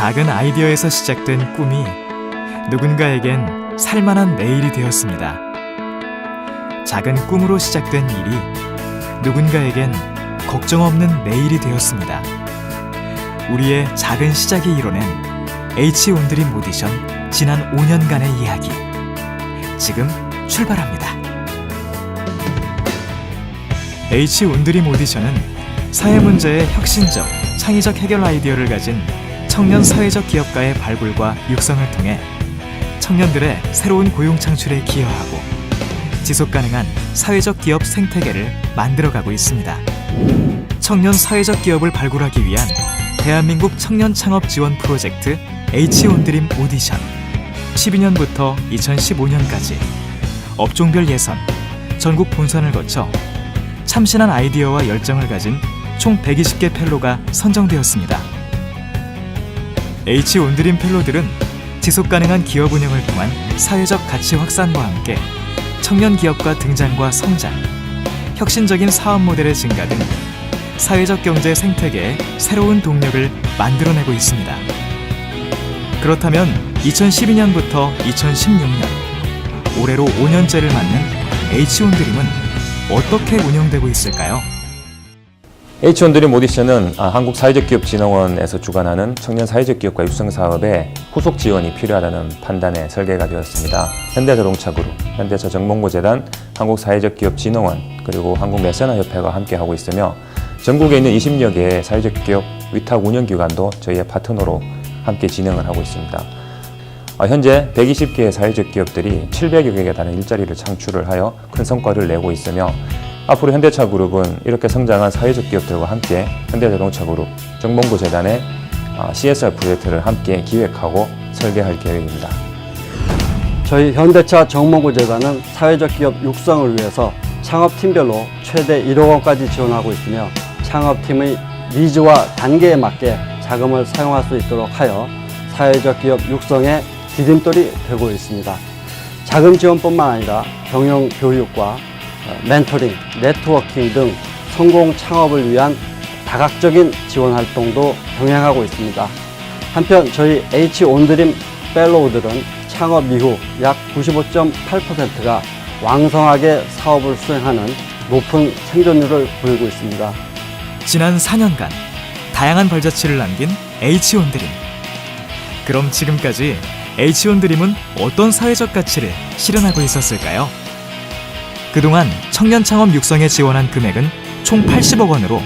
작은 아이디어에서 시작된 꿈이 누군가에겐 살만한 내일이 되었습니다. 작은 꿈으로 시작된 일이 누군가에겐 걱정 없는 내일이 되었습니다. 우리의 작은 시작이 이뤄낸 H 온드림 오디션 지난 5년간의 이야기. 지금 출발합니다. H 온드림 오디션은 사회 문제의 혁신적, 창의적 해결 아이디어를 가진 청년 사회적 기업가의 발굴과 육성을 통해 청년들의 새로운 고용 창출에 기여하고 지속 가능한 사회적 기업 생태계를 만들어가고 있습니다. 청년 사회적 기업을 발굴하기 위한 대한민국 청년 창업 지원 프로젝트 H 온드림 오디션 12년부터 2015년까지 업종별 예선, 전국 본선을 거쳐 참신한 아이디어와 열정을 가진 총 120개 펠로가 선정되었습니다. H 온드림 펠로들은 지속 가능한 기업 운영을 통한 사회적 가치 확산과 함께 청년 기업가 등장과 성장, 혁신적인 사업 모델의 증가 등 사회적 경제 생태계의 새로운 동력을 만들어내고 있습니다. 그렇다면 2012년부터 2016년 올해로 5년째를 맞는 H 온드림은 어떻게 운영되고 있을까요? H1 드림 오디션은 아, 한국 사회적 기업 진흥원에서 주관하는 청년 사회적 기업과 육성 사업에 후속 지원이 필요하다는 판단에 설계가 되었습니다. 현대자동차그룹, 현대자정몽고재단, 한국 사회적 기업 진흥원, 그리고 한국매세나 협회가 함께 하고 있으며 전국에 있는 20여 개의 사회적 기업 위탁 운영 기관도 저희의 파트너로 함께 진행을 하고 있습니다. 아, 현재 120개의 사회적 기업들이 700여 개에 달하는 일자리를 창출을 하여 큰 성과를 내고 있으며 앞으로 현대차 그룹은 이렇게 성장한 사회적 기업들과 함께 현대자동차 그룹, 정봉구 재단의 아, CSR 프로젝트를 함께 기획하고 설계할 계획입니다. 저희 현대차 정몽구 재단은 사회적 기업 육성을 위해서 창업팀별로 최대 1억 원까지 지원하고 있으며 창업팀의 니즈와 단계에 맞게 자금을 사용할 수 있도록 하여 사회적 기업 육성에 디딤돌이 되고 있습니다. 자금 지원뿐만 아니라 경영 교육과 어, 멘토링, 네트워킹 등 성공 창업을 위한 다각적인 지원 활동도 병행하고 있습니다. 한편 저희 H 온드림 펠로우들은 창업 이후 약 95.8%가 왕성하게 사업을 수행하는 높은 생존율을 보이고 있습니다. 지난 4년간 다양한 발자취를 남긴 H 온드림. 그럼 지금까지 H 온드림은 어떤 사회적 가치를 실현하고 있었을까요? 그동안 청년 창업 육성에 지원한 금액은 총 80억 원으로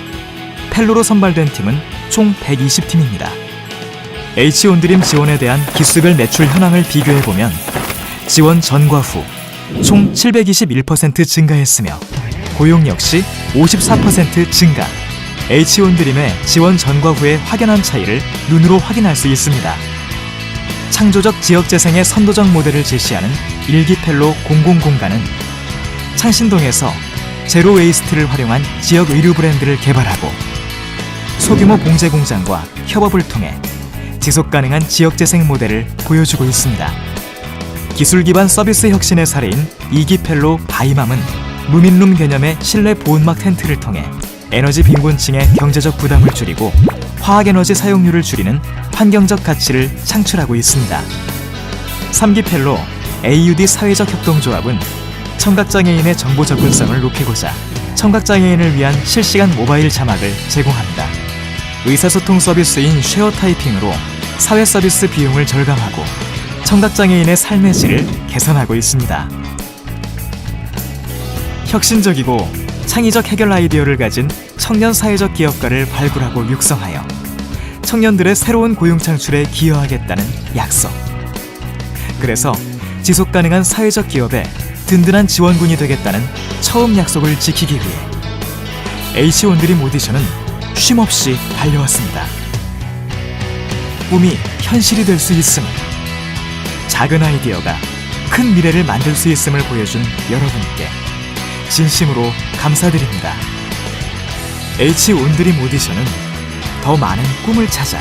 펠로로 선발된 팀은 총 120팀입니다. H 온드림 지원에 대한 기수별 매출 현황을 비교해 보면 지원 전과 후 총 721% 증가했으며 고용 역시 54% 증가. H 온드림의 지원 전과 후의 확연한 차이를 눈으로 확인할 수 있습니다. 창조적 지역 재생의 선도적 모델을 제시하는 일기펠로 공공공간은 창신동에서 제로 웨이스트를 활용한 지역 의류 브랜드를 개발하고 소규모 봉제 공장과 협업을 통해 지속 가능한 지역 재생 모델을 보여주고 있습니다. 기술 기반 서비스 혁신의 사례인 이기펠로 바이맘은 무민룸 개념의 실내 보온막 텐트를 통해 에너지 빈곤층의 경제적 부담을 줄이고 화학에너지 사용률을 줄이는 환경적 가치를 창출하고 있습니다. 3기펠로 AUD 사회적 협동조합은 청각장애인의 정보 접근성을 높이고자 청각장애인을 위한 실시간 모바일 자막을 제공합니다. 의사소통 서비스인 쉐어 타이핑으로 사회 서비스 비용을 절감하고 청각장애인의 삶의 질을 개선하고 있습니다. 혁신적이고 창의적 해결 아이디어를 가진 청년 사회적 기업가를 발굴하고 육성하여 청년들의 새로운 고용 창출에 기여하겠다는 약속. 그래서 지속 가능한 사회적 기업에 든든한 지원군이 되겠다는 처음 약속을 지키기 위해 H 온드림 오디션은 쉼없이 달려왔습니다. 꿈이 현실이 될 수 있음을 작은 아이디어가 큰 미래를 만들 수 있음을 보여준 여러분께 진심으로 감사드립니다. H 온드림 오디션은 더 많은 꿈을 찾아